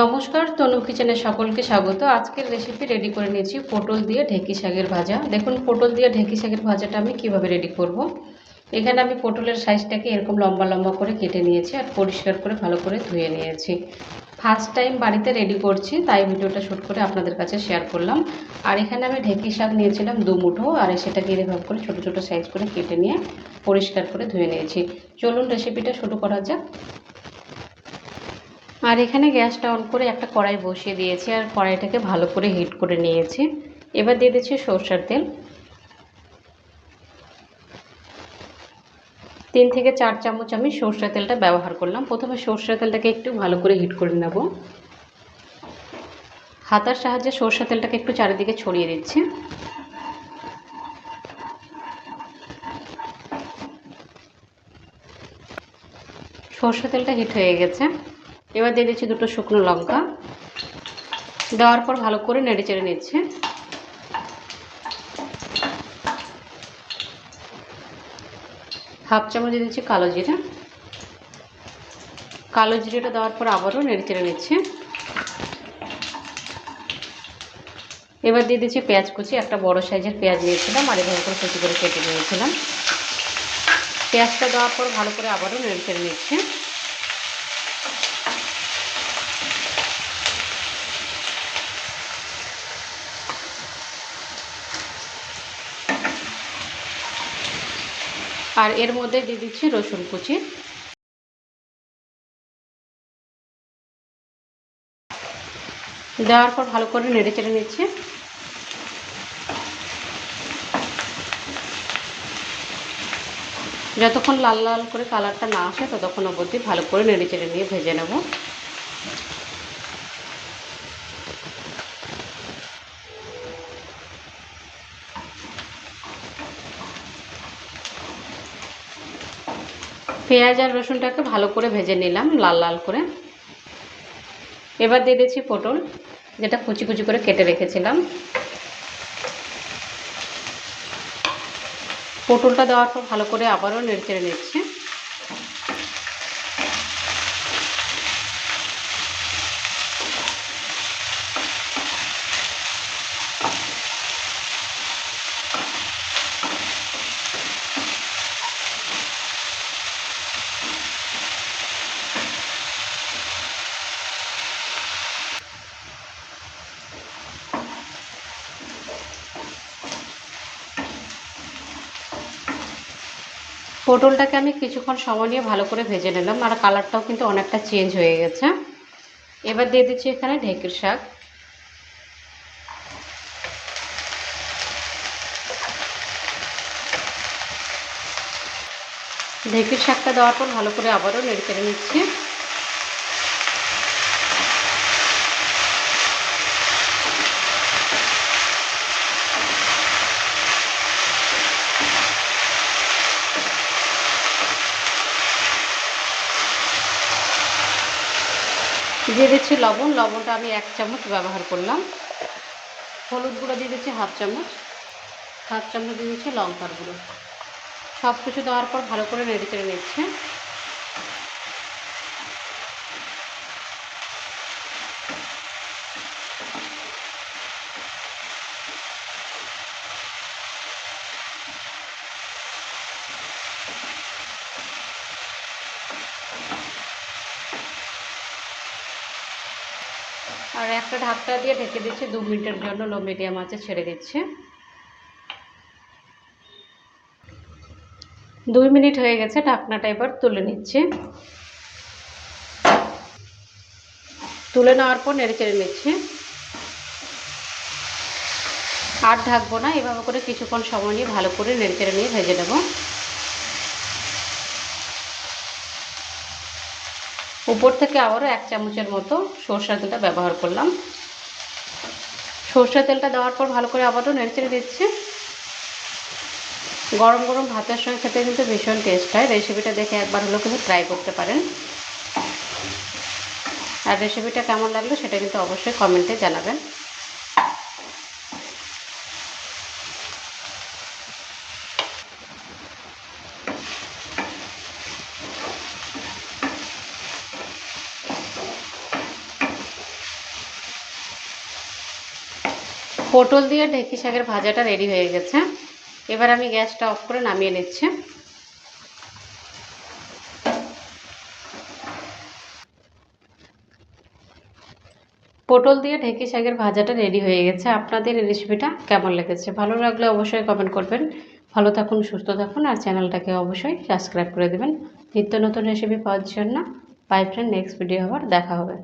নমস্কার, তনু কিচেনে সকলকে স্বাগত। আজকের রেসিপি রেডি করে নিয়েছি পটল দিয়ে ঢেঁকি শাকের ভাজা। দেখুন, পটল দিয়ে ঢেঁকি শাকের ভাজাটা আমি কীভাবে রেডি করব। এখানে আমি পটলের সাইজটাকে এরকম লম্বা লম্বা করে কেটে নিয়েছি আর পরিষ্কার করে ভালো করে ধুয়ে নিয়েছি। ফার্স্ট টাইম বাড়িতে রেডি করছি, তাই ভিডিওটা শ্যুট করে আপনাদের কাছে শেয়ার করলাম। আর এখানে আমি ঢেঁকি শাক নিয়েছিলাম দু মুঠো আর সেটাকে এরকম করে ছোটো ছোটো সাইজ করে কেটে নিয়ে পরিষ্কার করে ধুয়ে নিয়েছি। চলুন রেসিপিটা শুরু করা যাক। আর এখানে গ্যাসটা অন করে একটা কড়াই বসিয়ে দিয়েছি আর কড়াইটাকে ভালো করে হিট করে নিয়েছি। এবার দিয়ে দিচ্ছি সরষের তেল। তিন থেকে চার চামচ আমি সর্ষের তেলটা ব্যবহার করলাম। প্রথমে সর্ষের তেলটাকে একটু ভালো করে হিট করে নেব। হাতার সাহায্যে সর্ষের তেলটাকে একটু চারিদিকে ছড়িয়ে দিচ্ছি। সর্ষের তেলটা হিট হয়ে গেছে। এবার দিয়ে দিচ্ছি দুটো শুকনো লঙ্কা। দেওয়ার পর ভালো করে নেড়ে চেড়ে নিচ্ছে। হাফ চামচ দিয়ে দিচ্ছি কালো জিরা। কালো জিরেটা দেওয়ার পর আবারও নেড়ে চেড়ে নিচ্ছে। এবার দিয়ে দিচ্ছি পেঁয়াজ কুচি, একটা বড় সাইজের পেঁয়াজ নিয়েছিলাম আর এভাবে করে কুচি করে কেটে নিয়েছিলাম। পেঁয়াজটা দেওয়ার পর ভালো করে আবারও নেড়ে চেড়ে নিচ্ছে। আর এর মধ্যে দিয়ে দিচ্ছি রসুন কুচি। দেওয়ার পর ভালো করে নেড়ে চেড়ে নিচ্ছি। যতক্ষণ লাল লাল করে কালারটা না আসে, ততক্ষণ অবধি ভালো করে নেড়ে চেড়ে নিয়ে ভেজে নেব। পেঁয়াজ আর রসুনটাকে ভালো করে ভেজে নিলাম, লাল লাল করে। এবার দিয়ে দিচ্ছি পটল, যেটা কুচি কুচি করে কেটে রেখেছিলাম। পটলটা দেওয়ার পর ভালো করে আবারও নেড়ে চেড়ে নিচ্ছি। পটলটাকে আমি কিছুক্ষণ সময় নিয়ে ভালো করে ভেজে নিলাম আর কালারটাও কিন্তু অনেকটা চেঞ্জ হয়ে গেছে। এবার দিয়ে দিচ্ছি এখানে ঢেঁকির শাক। ঢেঁকির শাকটা দেওয়ার পর ভালো করে আবারও নেড়ে কেড়ে নিচ্ছি। দিয়ে দিচ্ছি লবণ। লবণটা আমি এক চামচ ব্যবহার করলাম। হলুদ গুঁড়ো দিয়ে দিচ্ছি হাফ চামচ। হাফ চামচ দিয়ে দিচ্ছি লঙ্কার গুঁড়ো। সব কিছু দেওয়ার পর ভালো করে নেড়ে চেড়ে নিচ্ছে। আর একটা ঢাকটা দিয়ে ঢেকে দিচ্ছি, দু মিনিটের জন্য লো মিডিয়াম আছে ছেড়ে দিচ্ছে। দুই মিনিট হয়ে গেছে, ঢাকনাটা এবার তুলে নিচ্ছে। তুলে নেওয়ার পর নেড়ে চেড়ে নিচ্ছে। আর ঢাকবো না, এভাবে করে কিছুক্ষণ সময় নিয়ে ভালো করে নেড়ে চেড়ে নিয়ে ভেজে নেব। উপর থেকে আবারও এক চামচের মতো সর্ষের তেলটা ব্যবহার করলাম। সর্ষের তেলটা দেওয়ার পর ভালো করে আবারও নেড়ে দিচ্ছি। গরম গরম ভাতের সঙ্গে খেতে কিন্তু ভীষণ টেস্ট হয়। রেসিপিটা দেখে একবার হলেও কিন্তু ট্রাই করতে পারেন। আর রেসিপিটা কেমন লাগল সেটা কিন্তু অবশ্যই কমেন্টে জানাবেন। পটল দিয়ে ঢেঁকি শাকের ভাজাটা রেডি হয়ে গেছে। এবার আমি গ্যাসটা অফ করে নামিয়ে নিচ্ছি। পটল দিয়ে ঢেঁকি শাকের ভাজাটা রেডি হয়ে গেছে। আপনাদের এই রেসিপিটা কেমন লেগেছে? ভালো লাগলে অবশ্যই কমেন্ট করবেন। ভালো থাকুন, সুস্থ থাকুন, আর চ্যানেলটাকে অবশ্যই সাবস্ক্রাইব করে দেবেন। নিত্য নতুন রেসিপি পাওয়ার জন্য। বাই ফ্রেন্ড নেক্সট ভিডিও আবার দেখা হবে।